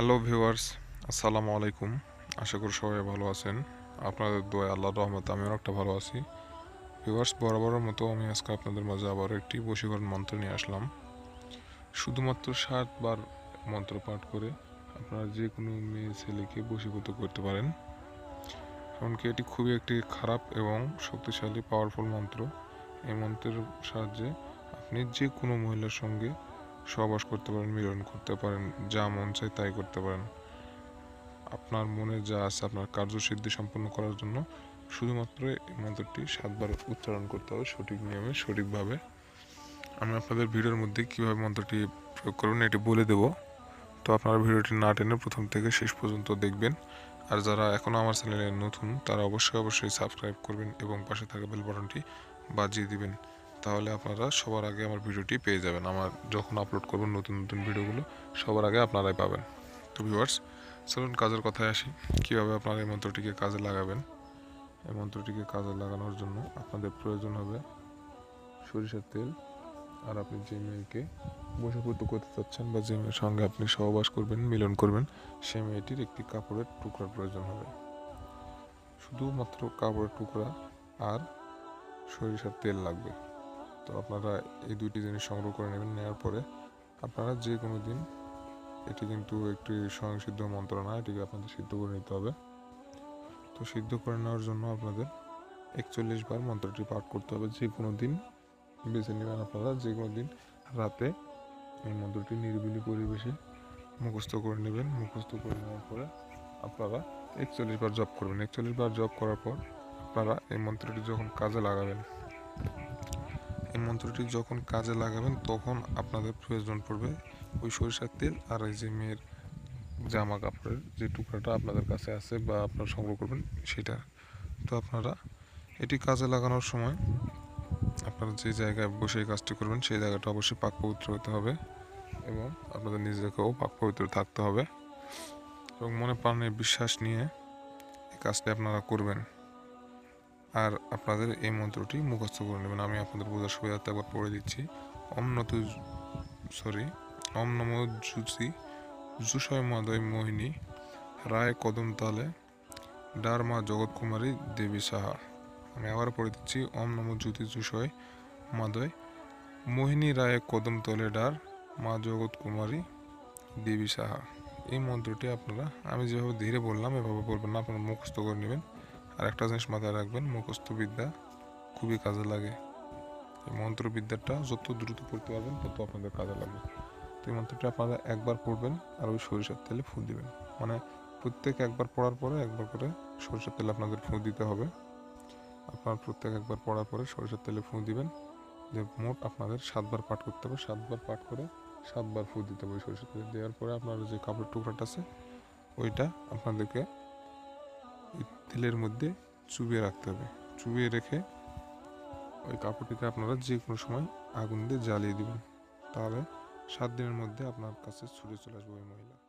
Hello viewers, আসসালামু আলাইকুম। আশা করি সবাই ভালো আছেন। আপনাদের দোয়া আল্লাহর রহমত আমি অনেকটা ভালো আছি। ভিউয়ার্স, বরাবরের মতো আমি আজকে আপনাদের মাঝে আবার একটি বশীকরণ মন্ত্র নিয়ে আসলাম। শুধুমাত্র সাতবার মন্ত্র পাঠ করে আপনারা যে কোনো মেয়ে ছেলেকে বশীভূত করতে পারেন। এমনকি এটি খুবই একটি খারাপ এবং শক্তিশালী পাওয়ারফুল মন্ত্র। এই মন্ত্রের সাহায্যে আপনি যে কোনো মহিলার সঙ্গে সহবাস করতে পারেন, মিলন করতে পারেন, যা মন চায় তাই করতে পারেন। আপনার মনে যা আছে, আপনার কার্যসিদ্ধি সম্পন্ন করার জন্য শুধুমাত্র এই মন্ত্রটি সাতবার উচ্চারণ করতে হবে সঠিক নিয়মে, সঠিকভাবে। আমি আপনাদের ভিডিওর মধ্যে কীভাবে মন্ত্রটি প্রয়োগ করবেন এটি বলে দেব। তো আপনারা ভিডিওটি না টেনে প্রথম থেকে শেষ পর্যন্ত দেখবেন। আর যারা এখনও আমার চ্যানেলে নতুন, তারা অবশ্যই অবশ্যই সাবস্ক্রাইব করবেন এবং পাশে থাকা বেল বাটনটি বাজিয়ে দিবেন। তাহলে আপনারা সবার আগে আমার ভিডিওটি পেয়ে যাবেন। আমার যখন আপলোড করবেন নতুন নতুন ভিডিওগুলো সবার আগে আপনারাই পাবেন। তো ভিউয়ার্স চলুন কাজের কথায় আসি। কীভাবে আপনারা এই মন্ত্রটিকে কাজে লাগাবেন? এই মন্ত্রটিকে কাজে লাগানোর জন্য আপনাদের প্রয়োজন হবে সরিষার তেল। আর আপনি যে মেয়েকে বশীভূত করতে চাচ্ছেন বা যে মেয়ের সঙ্গে আপনি সহবাস করবেন, মিলন করবেন, সে মেয়েটির একটি কাপড়ের টুকরার প্রয়োজন হবে। শুধুমাত্র কাপড়ের টুকরা আর সরিষার তেল লাগবে। তো আপনারা এই দুইটি জিনিস সংগ্রহ করে নেবেন নেওয়ার পরে আপনারা যে কোনো দিন এটি কিন্তু একটি স্বয়ংসিদ্ধ মন্ত্র না এটিকে আপনাদের সিদ্ধ করে নিতে হবে। তো সিদ্ধ করে নেওয়ার জন্য আপনাদের একচল্লিশ বার মন্ত্রটি পাঠ করতে হবে। যে কোনো দিন বেছে নেবেন আপনারা, যে কোনো দিন রাতে এই মন্ত্রটি নিরিবিলি পরিবেশে মুখস্থ করে নেবেন। মুখস্থ করে নেওয়ার পরে আপনারা একচল্লিশ বার জব করবেন। একচল্লিশ বার জব করার পর আপনারা এই মন্ত্রটি যখন কাজে লাগাবেন এই মন্ত্রটি যখন কাজে লাগাবেন, তখন আপনাদের প্রয়োজন পড়বে ওই সরিষার তেল আর এই যে মেয়ের জামা কাপড়ের যে টুকরাটা আপনাদের কাছে আছে বা আপনারা সংগ্রহ করবেন, সেটা। তো আপনারা এটি কাজে লাগানোর সময় আপনারা যে জায়গায় বসে এই কাজটি করবেন, সেই জায়গাটা অবশ্যই পাক পবিত্র হতে হবে এবং আপনাদের নিজেকেও পাক পবিত্র থাকতে হবে এবং মনে প্রাণে বিশ্বাস নিয়ে এই কাজটি আপনারা করবেন। আর আপনাদের এই মন্ত্রটি মুখস্থ করে নেবেন। আমি আপনাদের বোঝার সুবিধার্থে একবার পড়ে দিচ্ছি। অম নত সরি অম নম জুসি, জুষয় মাদয় মোহিনী, রায় কদম তালে ডার মা জগৎ কুমারী দেবী সাহা। আমি আবার পড়ে দিচ্ছি অম নম জ্যোতি জুষয় মাদয় মোহিনী, রায় কদম তলে, ডার মা জগৎ কুমারী দেবী সাহা। এই মন্ত্রটি আপনারা, আমি যেভাবে ধীরে বললাম, এভাবে বলবেন না, আপনারা মুখস্থ করে নেবেন। আর একটা জিনিস মাথায় রাখবেন মুখস্থ বিদ্যা খুবই কাজে লাগে। এই মন্ত্রবিদ্যাটা যত দ্রুত পড়তে পারবেন, তত আপনাদের কাজে লাগবে। তো এই মন্ত্রটা আপনারা একবার পড়বেন আর ওই সরিষার তেলে ফুঁ দিবেন। মানে প্রত্যেক একবার পড়ার পরে একবার করে সরিষার তেল আপনাদের ফুঁ দিতে হবে। আপনার প্রত্যেক একবার পড়ার পরে সরিষার তেলে ফুঁ দিবেন। যে মোট আপনাদের সাতবার পাঠ করতে হবে। সাতবার পাঠ করে সাতবার ফুঁ দিতে হবে সরিষার তেল। দেওয়ার পরে আপনার যে কাপড়ের টুকরাটা আছে, ওইটা আপনাদেরকে তেলের মধ্যে চুবিয়ে রাখতে হবে। চুবিয়ে রেখে ওই কাপড়টিকে আপনারা যে কোনো সময় আগুন দিয়ে জ্বালিয়ে দেবেন। তাহলে সাত দিনের মধ্যে আপনার কাছে ছুটে চলে আসবে ওই মহিলা